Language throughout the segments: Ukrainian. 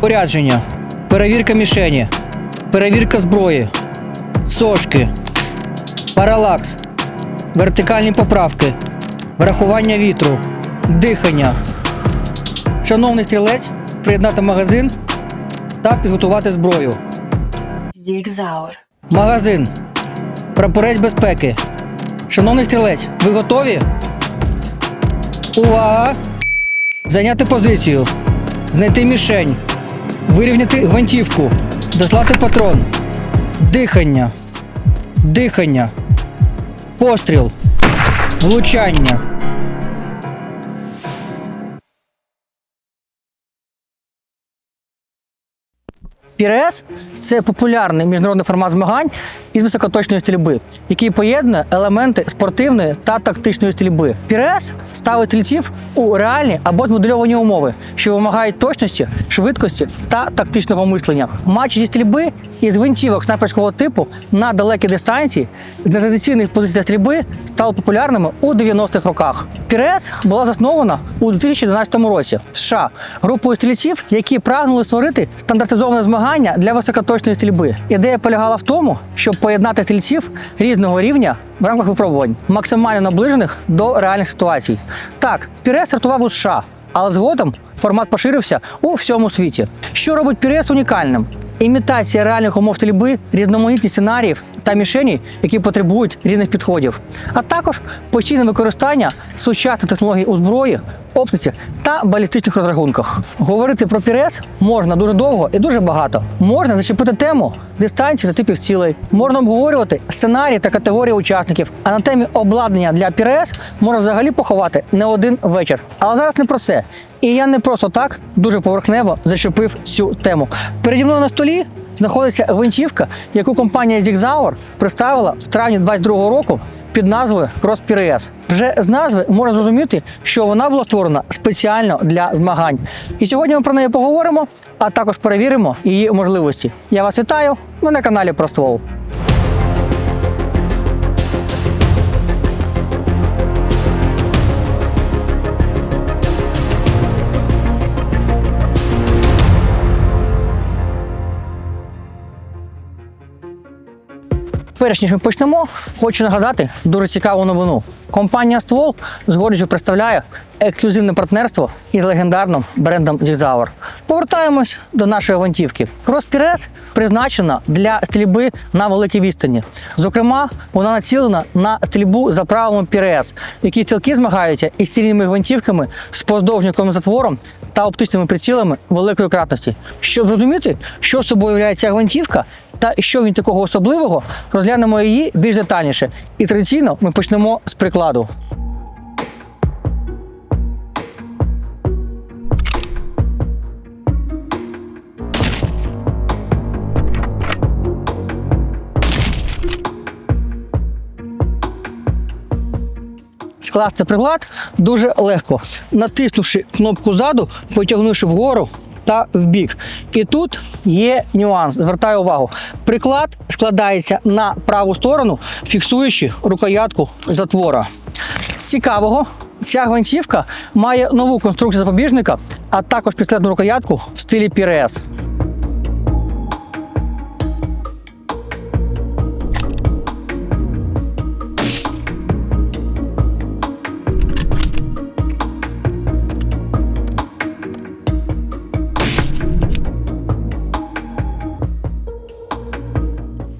Порядження. Перевірка мішені. Перевірка зброї. Сошки. Паралакс. Вертикальні поправки. Врахування вітру. Дихання. Шановний стрілець, приєднати магазин та підготувати зброю. Зігзаур. Магазин. Прапорець безпеки. Шановний стрілець, ви готові? Увага! Зайняти позицію. Знайти мішень. Вирівняти гвинтівку. Дослати патрон. Дихання. Дихання. Постріл. Влучання. Пірес це популярний міжнародний формат змагань із високоточної стрільби, який поєднує елементи спортивної та тактичної стрільби. Пірес ставить стрільців у реальні або змодельовані умови, що вимагають точності, швидкості та тактичного мислення. Матчі зі стрільби із гвинтівок снайперського типу на далекі дистанції з нетрадиційних позицій стрільби стали популярними у 90-х роках. Пірес була заснована у 2012 році в США групою стрільців, які прагнули створити стандартизоване змагання для високоточної стрільби. Ідея полягала в тому, щоб поєднати стрільців різного рівня в рамках випробувань, максимально наближених до реальних ситуацій. Так, піре стартував у США, але згодом формат поширився у всьому світі. Що робить Пірес унікальним? Імітація реальних умов стрільби, різноманітність сценаріїв та мішені, які потребують різних підходів, а також постійне використання сучасних технологій у зброї, оптиці та балістичних розрахунках. Говорити про пірес можна дуже довго і дуже багато. Можна зачепити тему дистанції та типів цілей. Можна обговорювати сценарії та категорії учасників. А на темі обладнання для пірес можна взагалі поховати не один вечір. Але зараз не про це. І я не просто так дуже поверхнево зачепив цю тему. Переді мною на столі знаходиться гвинтівка, яку компанія Zigzauer представила в травні 22 року під назвою Cross PRS. Вже з назви можна зрозуміти, що вона була створена спеціально для змагань. І сьогодні ми про неї поговоримо, а також перевіримо її можливості. Я вас вітаю. Ви на каналі про Перш ніж ми почнемо, хочу нагадати дуже цікаву новину. Компанія Ствол з гордістю представляє ексклюзивне партнерство із легендарним брендом Zigzauer. Повертаємось до нашої гвинтівки. Pires призначена для стрільби на великій відстані. Зокрема, вона націлена на стрільбу за правилами Pires, які стрілки змагаються із сильними гвинтівками з поздовжником затвором та оптичними прицілами великої кратності. Щоб зрозуміти, що собою являє ця гвинтівка та що він такого особливого, розглянемо її більш детальніше. І традиційно ми почнемо з прикладу. Скласти приклад дуже легко, натиснувши кнопку ззаду, потягнувши вгору та вбік. І тут є нюанс. Звертаю увагу. Приклад складається на праву сторону, фіксуючи рукоятку затвора. З цікавого, ця гвинтівка має нову конструкцію запобіжника, а також підстрельну рукоятку в стилі PRS.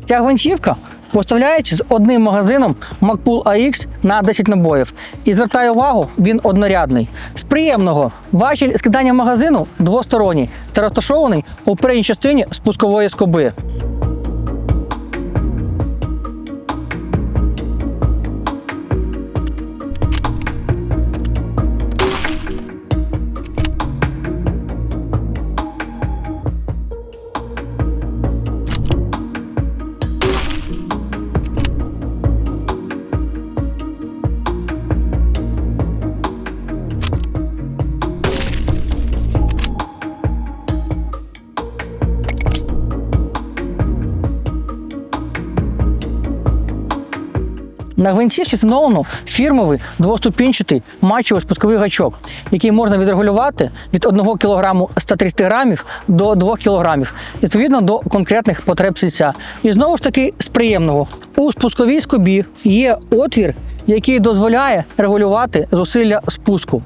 Ця гвинтівка поставляється з одним магазином Macpool AX на 10 набоїв. І звертаю увагу, він однорядний. З приємного важіль скидання магазину двосторонній та розташований у передній частині спускової скоби. На гвинтівці встановлено фірмовий двоступінчатий матчевий спусковий гачок, який можна відрегулювати від 1 кг 130 грамів до 2 кг, відповідно до конкретних потреб сільця. І знову ж таки з приємного. У спусковій скобі є отвір, який дозволяє регулювати зусилля спуску.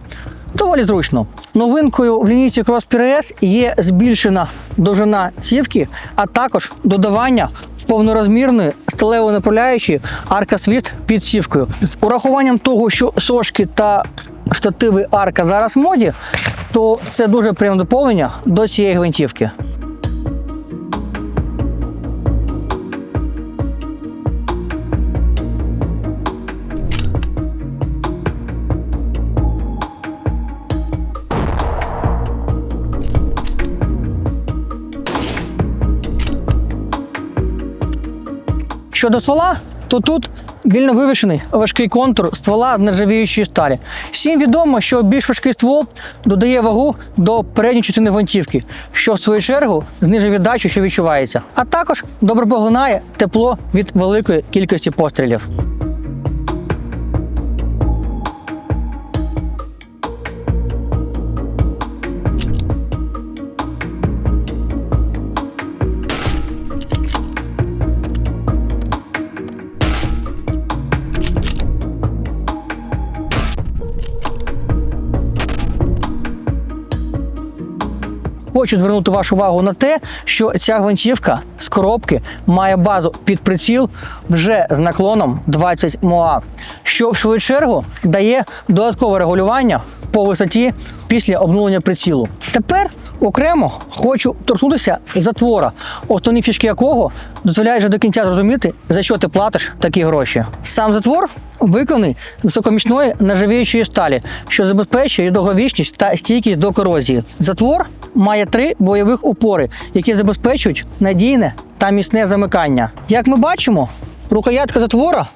Доволі зручно. Новинкою в лінійці Cross PRS є збільшена довжина цівки, а також додавання повнорозмірної сталево направляючої арка світ під сівкою. З урахуванням того, що сошки та штативи арка зараз в моді, то це дуже приємне доповнення до цієї гвинтівки. Щодо ствола, то тут вільно вивішений важкий контур ствола з нержавіючої сталі. Всім відомо, що більш важкий ствол додає вагу до передньої частини гвинтівки, що в свою чергу знижує віддачу, що відчувається, а також добре поглинає тепло від великої кількості пострілів. Хочу звернути вашу увагу на те, що ця гвинтівка з коробки має базу під приціл вже з наклоном 20 МОА, що в свою чергу дає додаткове регулювання по висоті після обнулення прицілу. Тепер окремо хочу торкнутися затвора, основні фішки якого дозволяють вже до кінця зрозуміти, за що ти платиш такі гроші. Сам затвор виконаний з високомічної нержавіючої сталі, що забезпечує довговічність та стійкість до корозії. Затвор має три бойових упори, які забезпечують надійне та міцне замикання. Як ми бачимо, рукоятка затвора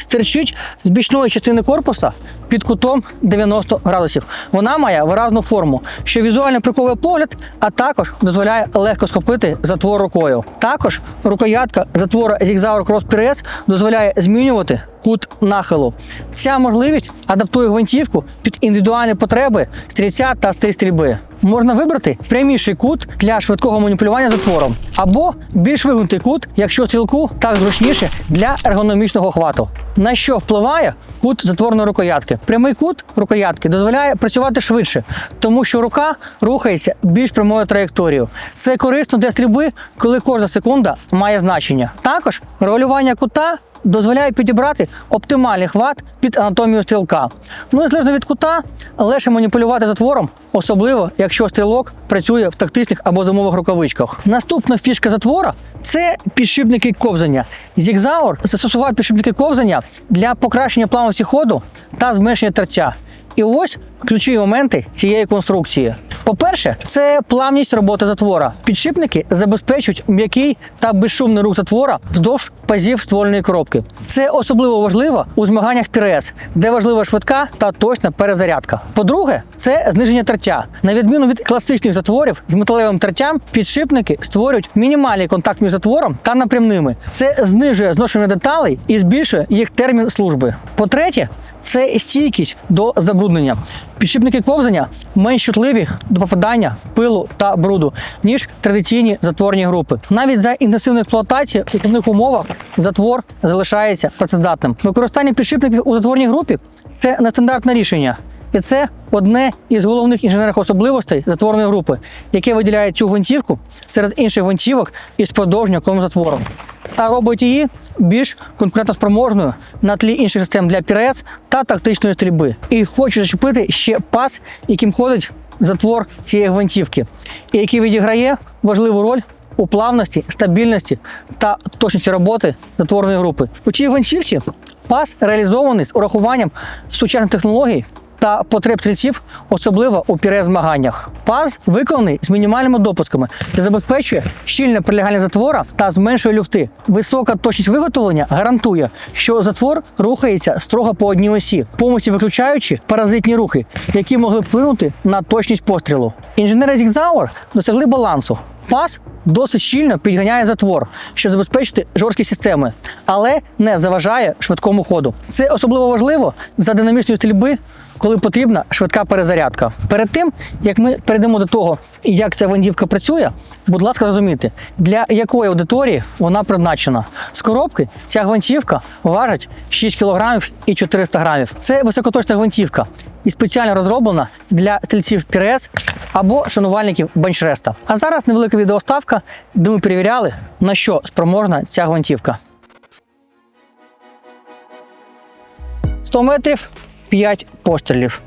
стирчить з бічної частини корпуса під кутом 90 градусів. Вона має виразну форму, що візуально приковує погляд, а також дозволяє легко схопити затвор рукою. Також рукоятка затвора Zigzauer Cross PRS дозволяє змінювати кут нахилу. Ця можливість адаптує гвинтівку під індивідуальні потреби стрільця та стиль стрільби. Можна вибрати пряміший кут для швидкого маніпулювання затвором, або більш вигнутий кут, якщо стрілку так зручніше для ергономічного хвату. На що впливає кут затворної рукоятки? Прямий кут рукоятки дозволяє працювати швидше, тому що рука рухається більш прямою траєкторією. Це корисно для стрільби, коли кожна секунда має значення. Також регулювання кута дозволяє підібрати оптимальний хват під анатомію стрілка. Ну і залежно від кута, легше маніпулювати затвором, особливо якщо стрілок працює в тактичних або зимових рукавичках. Наступна фішка затвора це підшипники ковзання. Зігзаур застосував підшипники ковзання для покращення плавності ходу та зменшення тертя. І ось ключові моменти цієї конструкції. По-перше, це плавність роботи затвора. Підшипники забезпечують м'який та безшумний рух затвора вздовж пазів ствольної коробки. Це особливо важливо у змаганнях ПРС, де важлива швидка та точна перезарядка. По-друге, це зниження тертя. На відміну від класичних затворів з металевим тертям, підшипники створюють мінімальний контакт між затвором та напрямними. Це знижує зношення деталей і збільшує їх термін служби. По-третє, це стійкість до забруднення. Підшипники ковзання менш чутливі до попадання пилу та бруду, ніж традиційні затворні групи. Навіть за інтенсивної експлуатації в основних умовах затвор залишається працедатним. Використання підшипників у затворній групі це нестандартне рішення. І це одне із головних інженерних особливостей затворної групи, яке виділяє цю гвинтівку серед інших гвинтівок із продовження затвором та робить її більш конкурентоспроможною на тлі інших систем для пірес та тактичної стрільби. І хочу зачепити ще пас, яким ходить затвор цієї гвинтівки, і який відіграє важливу роль у плавності, стабільності та точності роботи затворної групи. У цій гвинтівці пас реалізований з урахуванням сучасних технологій та потреб стрільців, особливо у піре змаганнях. Паз виконаний з мінімальними допусками, що забезпечує щільне прилягання затвора та зменшує люфти. Висока точність виготовлення гарантує, що затвор рухається строго по одній осі, повністю виключаючи паразитні рухи, які могли вплинути на точність пострілу. Інженери Зігзауер досягли балансу. Запас досить щільно підганяє затвор, щоб забезпечити жорсткі системи, але не заважає швидкому ходу. Це особливо важливо за динамічної стрільби, коли потрібна швидка перезарядка. Перед тим як ми перейдемо до того, як ця гвинтівка працює, будь ласка, зрозумійте, для якої аудиторії вона призначена. З коробки ця гвинтівка важить 6 кг і 400 грамів. Це високоточна гвинтівка і спеціально розроблена для стрільців Пірес або шанувальників бенчреста. А зараз невелика відеоставка, де ми перевіряли, на що спроможна ця гвинтівка. 100 метрів 5 пострілів.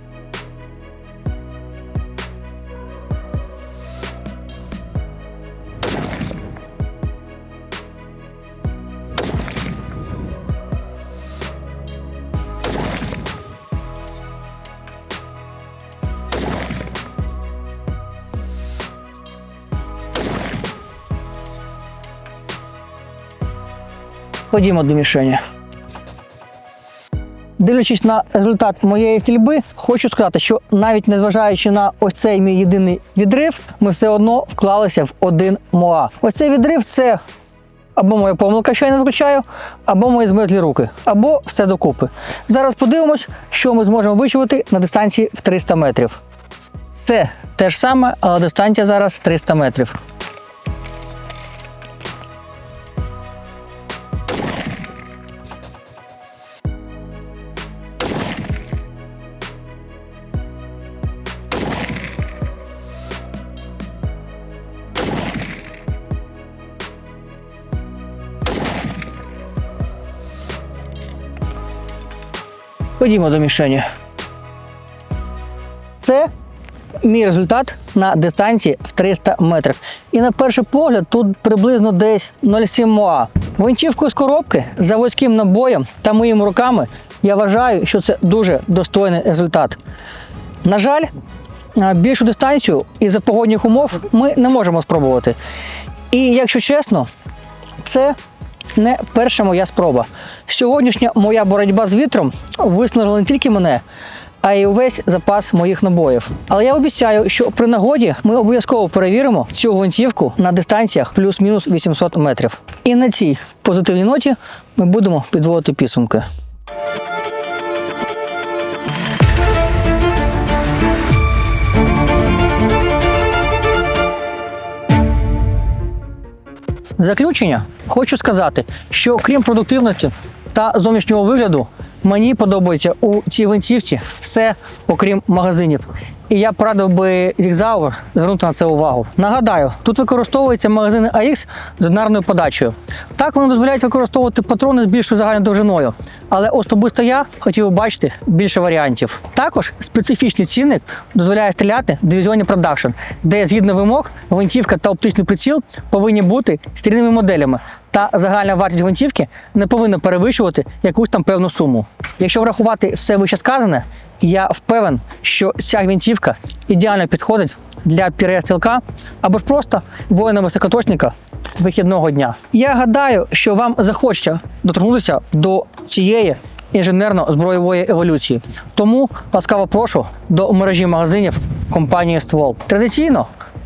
Ходімо до мішені. Дивлячись на результат моєї стрільби, хочу сказати, що навіть незважаючи на ось цей мій єдиний відрив, ми все одно вклалися в один моа. Ось цей відрив це або моя помилка, що я не виключаю, або мої змерзлі руки, або все докупи. Зараз подивимось, що ми зможемо вичувати на дистанції в 300 метрів. Це те ж саме, але дистанція зараз 300 метрів. Ходімо до мішені. Це мій результат на дистанції в 300 метрів. І на перший погляд тут приблизно десь 0,7 моа. Гвинтівкою з коробки з заводським набоєм та моїми руками я вважаю, що це дуже достойний результат. На жаль, більшу дистанцію із-за погодних умов ми не можемо спробувати. І якщо чесно, це не перша моя спроба. Сьогоднішня моя боротьба з вітром виснажила не тільки мене, а й увесь запас моїх набоїв. Але я обіцяю, що при нагоді ми обов'язково перевіримо цю гвинтівку на дистанціях плюс-мінус 800 метрів. І на цій позитивній ноті ми будемо підводити підсумки. В заключення хочу сказати, що крім продуктивності та зовнішнього вигляду, мені подобається у цій гвинтівці все, окрім магазинів. І я порадив би Zigzauer звернути на це увагу. Нагадаю, тут використовуються магазини AX з одинарною подачею. Так вони дозволяють використовувати патрони з більшою загальною довжиною. Але особисто я хотів бачити більше варіантів. Також специфічний цінник дозволяє стріляти в дивізіоні продакшн, де згідно вимог гвинтівка та оптичний приціл повинні бути стрільними моделями. Та загальна вартість гвинтівки не повинна перевищувати якусь там певну суму. Якщо врахувати все вище сказане, я впевнен, що ця гвинтівка ідеально підходить для піря-стрілка або ж просто воїна-високоточника вихідного дня. Я гадаю, що вам захочеться доторкнутися до цієї інженерно-збройової еволюції. Тому ласкаво прошу до мережі магазинів компанії Ствол. Традиційно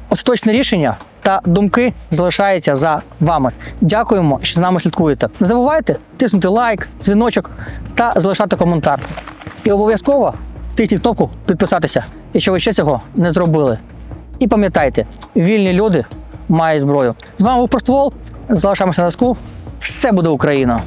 остаточне рішення та думки залишаються за вами. Дякуємо, що з нами слідкуєте. Не забувайте тиснути лайк, дзвіночок та залишати коментар. І обов'язково тисніть кнопку підписатися, якщо ви ще цього не зробили. І пам'ятайте, вільні люди мають зброю. З вами був Проствол. Залишаємося на зв'язку. Все буде Україна!